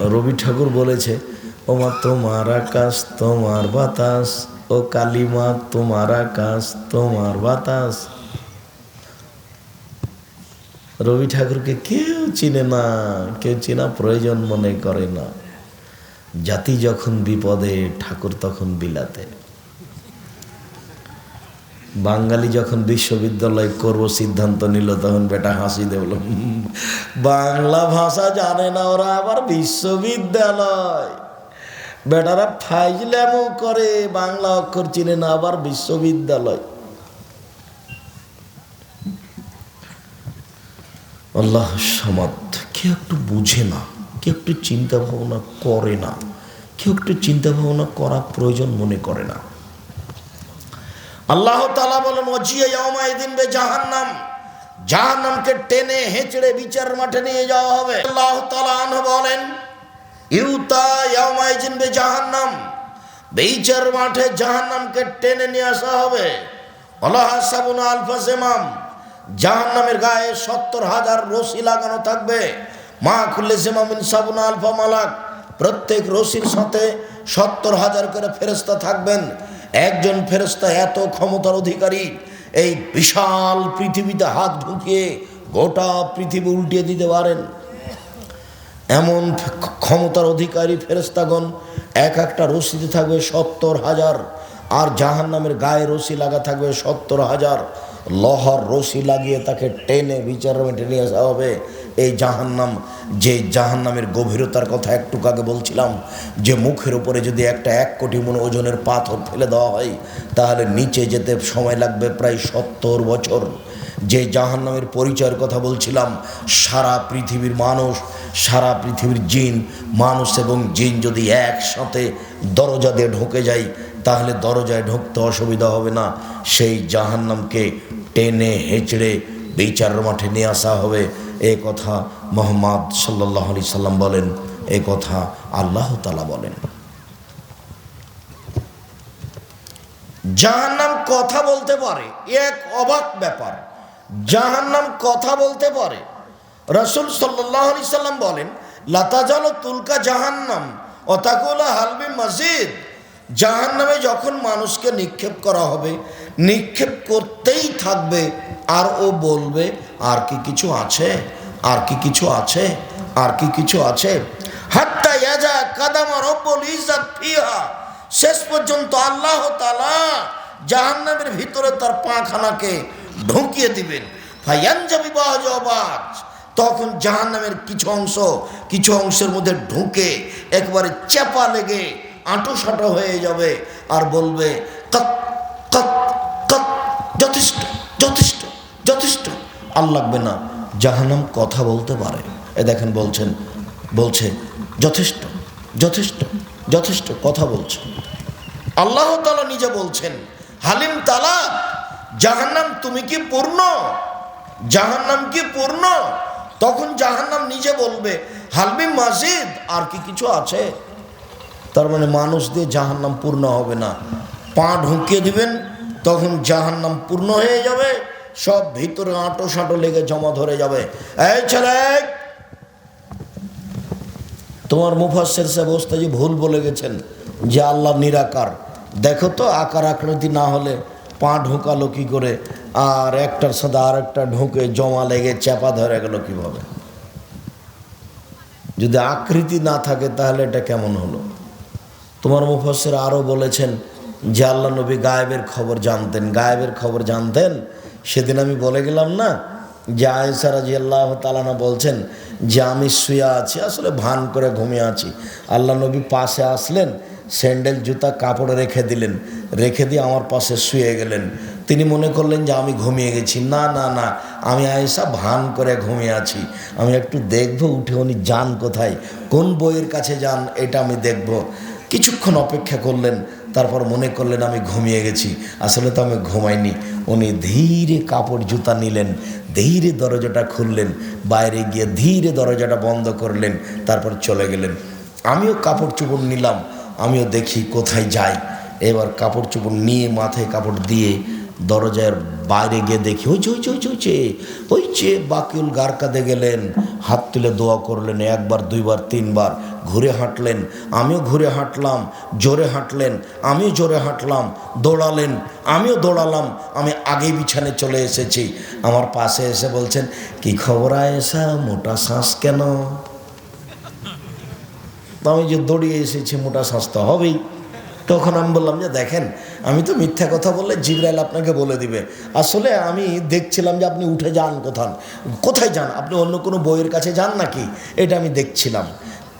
রবি ঠাকুর বলেছে ও ওমা তোমার আকাশ, তোমার বাতাস, ও কালিমা, তোমার আকাশ, তোমার বাতাস। রবি ঠাকুরকে কেউ চিনে না, কেউ চেনা প্রয়োজন মনে করে না। জাতি যখন বিপদে, ঠাকুর তখন বিলাতে। বাঙালি যখন বিশ্ববিদ্যালয় করব সিদ্ধান্ত নিল, তখন বেটা হাসি দেবল বাংলা ভাষা জানে না ওরা আবার বিশ্ববিদ্যালয়। বেটারা ফাইজলামও করে, বাংলা অক্ষর চিনে না, আবার বিশ্ববিদ্যালয়। আল্লাহ সমাদ, কেউ একটু বুঝে না, কেউ একটু চিন্তা ভাবনা করে না, কেউ একটু চিন্তা ভাবনা করা প্রয়োজন মনে করে না। আল্লাহ তালা বলেন অজিয়াদিন বে জাহান্নাম। জাহান্নামকে টেনে হেঁচড়ে বিচার মাঠে নিয়ে যাওয়া হবে। আল্লাহ তালা আনহ বলেন, ইউতা ইয়ামাইজিন বে জাহান্নাম। বিচার মাঠে জাহান্নামকে টেনে নিয়ে আসা হবে। আল্লাহ সাবুন আলফা সেমাম জাহান্নামের গায়ে সত্তর হাজার রশি লাগানো থাকবে। মা খুললে সেমামিন সাবুন আলফা মালাক। প্রত্যেক রশির সাথে সত্তর হাজার করে ফেরস্তা থাকবেন। একজন ফেরস্তা এত ক্ষমতার অধিকারী, এই বিশাল পৃথিবীতে হাত ঢুকিয়ে গোটা পৃথিবী উল্টিয়ে দিতে পারেন। এমন ক্ষমতার অধিকারী ফেরস্তাগণ এক একটা রশিতে থাকবে সত্তর হাজার, আর জাহান নামের গায়ে রশি লাগা থাকবে সত্তর হাজার। লহর রশি লাগিয়ে তাকে টেনে বিচার নিয়ে আসা হবে। এই জাহান্নাম, যে জাহান্নামের গভীরতার কথা একটু আগে বলছিলাম, যে মুখের উপরে যদি একটা এক কোটি মন ওজনের পাথর ফেলে দেওয়া হয়, তাহলে নিচে যেতে সময় লাগবে প্রায় সত্তর বছর। যে জাহান্নামের পরিচয়ের কথা বলছিলাম, সারা পৃথিবীর মানুষ, সারা পৃথিবীর জিন, মানুষ এবং জিন যদি একসাথে দরজা দিয়ে ঢুকে যায়, তাহলে দরজায় ঢুকতে অসুবিধা হবে না। সেই জাহান্নামকে টেনে হেঁচড়ে বিচার মাঠে নিয়ে আসা হবে। এ কথা মোহাম্মদ সাল্লাহ আলি সাল্লাম বলেন, এ কথা আল্লাহ তালা বলেন। জাহান্নাম কথা বলতে পারে, এক অবাক ব্যাপার। জাহান্নাম কথা বলতে পারে, রসুল সাল্লাহ আলি সাল্লাম বলেন লতাজাল তুলকা জাহান্নাম অতাকুলা হালবি মসজিদ জাহান নামে যখন মানুষকে নিক্ষেপ করা হবে নিক্ষেপ করতেই থাকবে। আর ও বলবে, আর কি কিছু আছে? আর কি কিছু আছে? আর কি কিছু আছে? শেষ পর্যন্ত আল্লাহ তাআলা জাহান্নামের ভিতরে তার পাখানাকে ঢুকিয়ে দিবেন। তখন জাহান্নামের কিছু অংশ, কিছু অংশের মধ্যে ঢুকে একবারে চেপা লেগে আঁটো সাঁটো হয়ে যাবে আর বলবে আর লাগবে না। জাহান্নাম কথা বলতে পারে। এ দেখেন বলছেন, বলছে, যথেষ্ট যথেষ্ট যথেষ্ট কথা বলছে। আল্লাহ তালা নিজে বলছেন, হালিম তালা জাহান্নাম তুমি কি পূর্ণ? জাহান্নাম কি পূর্ণ? তখন জাহান্নাম নিজে বলবে হালমি মাসিদ আর কি কিছু আছে? তার মানে মানুষ দিয়ে জাহান্নাম পূর্ণ হবে না। পা ঢুকিয়ে দিবেন, তখন জাহান্নাম পূর্ণ হয়ে যাবে। সব ভিতরে আঁটো সাঁটো লেগে জমা ধরে যাবে। এই ছেলে, তোমার মুফাসের সাহেব ওস্তাজি ভুল বলে গেছেন যে আল্লাহ নিরাকার। দেখো তো আকার আকৃতি না হলে পা ঢোকালো কি করে, আর একটার সাথে আর একটা ঢুকে জমা লেগে চাপা ধরে গেল কীভাবে? যদি আকৃতি না থাকে তাহলে এটা কেমন হলো? তোমার মুফাসের আরও বলেছেন যে আল্লাহ নবী গায়েবের খবর জানতেন। গায়েবের খবর জানতেন? সেদিন আমি বলে গেলাম না যে আয়সা রাজি আল্লাহ তালানা বলছেন যে আমি শুয়ে আছি, আসলে ভান করে ঘুমিয়ে আছি। আল্লাহ নবী পাশে আসলেন, স্যান্ডেল, জুতা, কাপড়ে রেখে দিলেন, রেখে দিয়ে আমার পাশে শুয়ে গেলেন। তিনি মনে করলেন যে আমি ঘুমিয়ে গেছি। না না না, আমি আয়েসা ভান করে ঘুমিয়ে আছি। আমি একটু দেখব, উঠে উনি যান কোথায়, কোন বইয়ের কাছে যান, এটা আমি দেখব। কিছুক্ষণ অপেক্ষা করলেন, তারপর মনে করলেন আমি ঘুমিয়ে গেছি। আসলে তো আমি ঘুমাইনি। উনি ধীরে কাপড় জুতা নিলেন, ধীরে দরজাটা খুললেন, বাইরে গিয়ে ধীরে দরজাটা বন্ধ করলেন, তারপর চলে গেলেন। আমিও কাপড় চুপড় নিলাম, আমিও দেখি কোথায় যাই। এবার কাপড় চুপড় নিয়ে মাথায় কাপড় দিয়ে দরজার বাইরে গিয়ে দেখি যে ওই যে ওই যে বাকিউল গার কাঁধে গেলেন, হাত তুলে দোয়া করলেন, একবার, দুইবার, তিনবার, ঘুরে হাঁটলেন, আমিও ঘুরে হাঁটলাম, জোরে হাঁটলেন, আমিও জোরে হাঁটলাম, দৌড়ালেন, আমিও দৌড়ালাম, আমি আগেই বিছানে চলে এসেছি। আমার পাশে এসে বলছেন, কি খবর আয়েসা মোটা শ্বাস কেন? তো আমি যে দৌড়িয়ে এসেছি, মোটা শ্বাস তো হবেই। তখন আমি বললাম যে, দেখেন আমি তো মিথ্যা কথা বললে জিবরাইল আপনাকে বলে দিবে। আসলে আমি দেখছিলাম যে আপনি উঠে যান কোথান। কোথায় যান? আপনি অন্য কোনো বইয়ের কাছে যান নাকি? এটা আমি দেখছিলাম।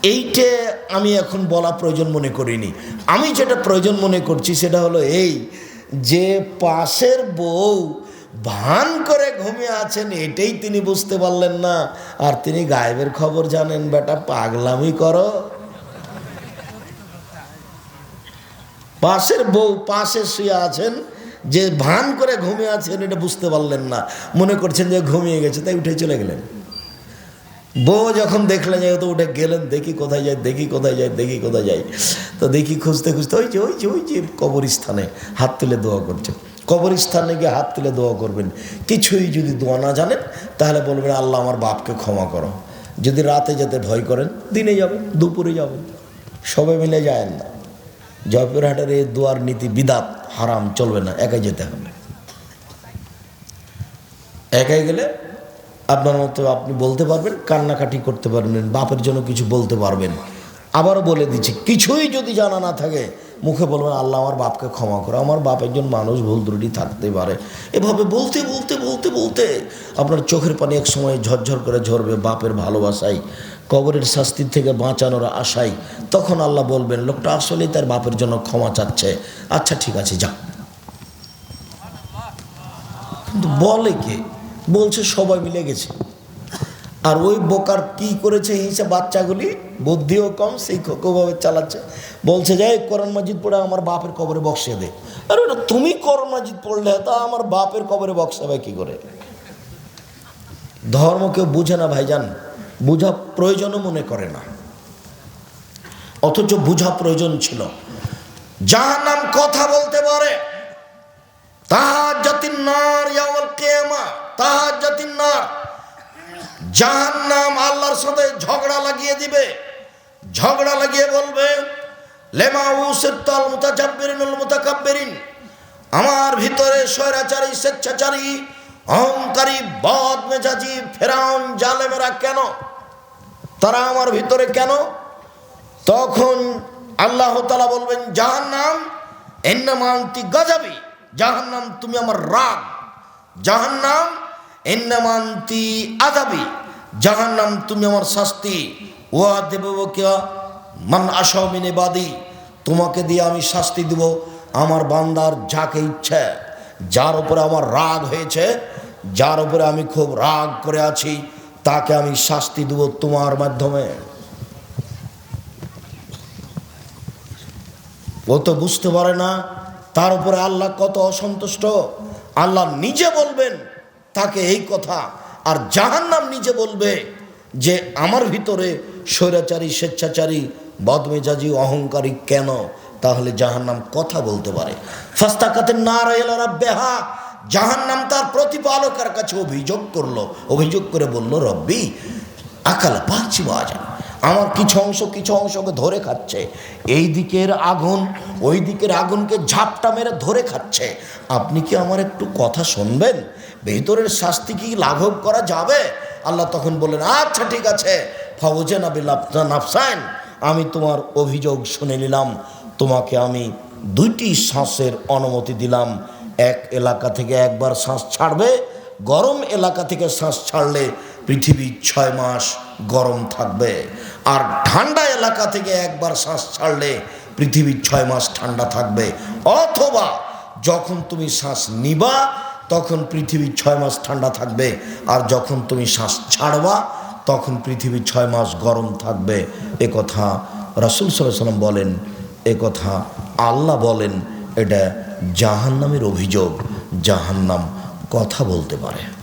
এইটে আমি এখন বলা প্রয়োজন মনে করিনি। আমি যেটা প্রয়োজন মনে করছি সেটা হলো এই যে পাশের বউ ভান করে ঘুমিয়ে আছেন, এটাই তিনি বুঝতে পারলেন না। আর তিনি গায়েবের খবর জানেন, বেটা, পাগলামি করো। পাশের বউ পাশে শুয়ে আছেন, যে ভান করে ঘুমিয়ে আছেন এটা বুঝতে পারলেন না। মনে করছেন যে ঘুমিয়ে গেছে, তাই উঠে চলে গেলেন। বউ যখন দেখলেন যে তো উঠে গেলেন, দেখি কোথায় যায়, দেখি কোথায় যায়, দেখি কোথায় যায়। তো দেখি খুঁজতে খুঁজতে, ওই যে ওই যে ওই যে কবরস্থানে হাত তুলে দোয়া করছে কবরস্থানে গিয়ে হাত তুলে দোয়া করবেন। কিছুই যদি দোয়া না জানেন, তাহলে বলবেন, আল্লাহ আমার বাপকে ক্ষমা করো। যদি রাতে যেতে ভয় করেন, দিনে যাবেন, দুপুরে যাবেন। সবাই মিলে যায়েন না। জয়পুরহাটের এই দোয়ার নীতি বিদাত, হারাম, চলবে না, একাই যেতে হবে। একাই গেলে আপনার মতো আপনি বলতে পারবেন, কান্নাকাটি করতে পারবেন, বাপের জন্য কিছু বলতে পারবেন। আবারও বলে দিচ্ছি, কিছুই যদি জানা না থাকে, মুখে বলবেন, আল্লাহ আমার বাপকে ক্ষমা করো, আমার বাপ একজন মানুষ, ভুল ত্রুটি থাকতে পারে। এভাবে বলতে বলতে বলতে বলতে আপনার চোখের পানি এক সময় ঝরঝর করে ঝরবে, বাপের ভালোবাসায় কবরের শাস্তির থেকে বাঁচানোর আশায় তখন আল্লাহ বলবেন, লোকটা আসলেই তার বাপের জন্য ক্ষমা চাচ্ছে। আচ্ছা ঠিক আছে যা কিন্তু বলে কে? বলছে সবাই মিলে গেছে। আর ওই বোকার কি করেছে হিসেবে বাচ্চাগুলি? বুদ্ধিও কম, সেই ভাবে চালাচ্ছে। বলছে যে কোরআন মাজিদ পড়ে আমার বাপের কবরে বক্সে দে। আর, ওটা তুমি কোরআন মাজিদ পড়লে, তা আমার বাপের কবরে বক্সাবে কি করে? ধর্ম কেউ বুঝে না, ভাইজান। বুঝা প্রয়োজনও মনে করে না। অথচ বুঝা প্রয়োজন ছিল। যার নাম কথা বলতে পারে। তাহার জাতির নার ইয়াওয়াল কেমা তাহার জাতির নার। যাহার নাম আল্লাহর সাথে ঝগড়া লাগিয়ে দিবে। ঝগড়া লাগিয়ে বলবে, লেমা উসের তল মুতাকাব্বিরিন, আমার ভিতরে স্বৈরাচারী, স্বেচ্ছাচারী, অহংকারী বদ মেজাজি ফেরাউন জালেমেরা কেন তারা আমার ভিতরে কেন? তখন আল্লাহ তালা বলবেন যাহার নাম এন্নামান্তি গজাবি যাহার নাম তুমি আমার রাগ যাহার নাম এন্নামান্তি আদাবি যাহার নাম তুমি আমার শাস্তি। ওয়া দেব মান আসামিনে বাদী তোমাকে দিয়ে আমি শাস্তি দিব, আমার বান্দার যাকে ইচ্ছে, যার উপরে আমার রাগ হয়েছে, যার উপরে আমি খুব রাগ করে আছি তাকে আমি শাস্তি দেব তোমার মাধ্যমে। ও তো বুঝতে পারে না, তার উপরে আল্লাহ কত অসন্তুষ্ট। আল্লাহ নিজে বলবেন তাকে এই কথা, আর জাহান নাম নিজে বলবে যে, আমার ভিতরে স্বৈরাচারী, স্বেচ্ছাচারী, বদমেজাজি, অহংকারী কেন? তাহলে জাহান নাম কথা বলতে পারে। ফাস্তাকাতে না রয়েলারা বেহা জাহান্নাম তার প্রতিপালকের কাছে অভিযোগ করল। অভিযোগ করে বলল, রব্বি, আকাল পাচ্ছি বাজা আমার কিছু অংশ কিছু অংশকে ধরে খাচ্ছে। এই দিকের আগুন, ওই দিকের আগুনকে ঝাপটা মেরে ধরে খাচ্ছে। আপনি কি আমার একটু কথা শুনবেন? ভেতরের শাস্তি কি লাঘব করা যাবে? আল্লাহ তখন বললেন আচ্ছা ঠিক আছে। ফৌজে নাবি নাফসাইন, আমি তোমার অভিযোগ শুনে নিলাম। তোমাকে আমি দুইটি শ্বাসের অনুমতি দিলাম। এক এলাকা থেকে একবার শ্বাস ছাড়বে, গরম এলাকা থেকে শ্বাস ছাড়লে পৃথিবী ছয় মাস গরম থাকবে। আর ঠান্ডা এলাকা থেকে একবার শ্বাস ছাড়লে পৃথিবী ছয় মাস ঠান্ডা থাকবে। অথবা যখন তুমি শ্বাস নিবা, তখন পৃথিবী ছয় মাস ঠান্ডা থাকবে। আর যখন তুমি শ্বাস ছাড়বা, তখন পৃথিবী ছয় মাস গরম থাকবে। এ কথা রাসুল সাল্লাম বলেন, এ কথা আল্লাহ বলেন, এটা জাহান্নামের অভিযোগ জাহান্নাম কথা বলতে পারে।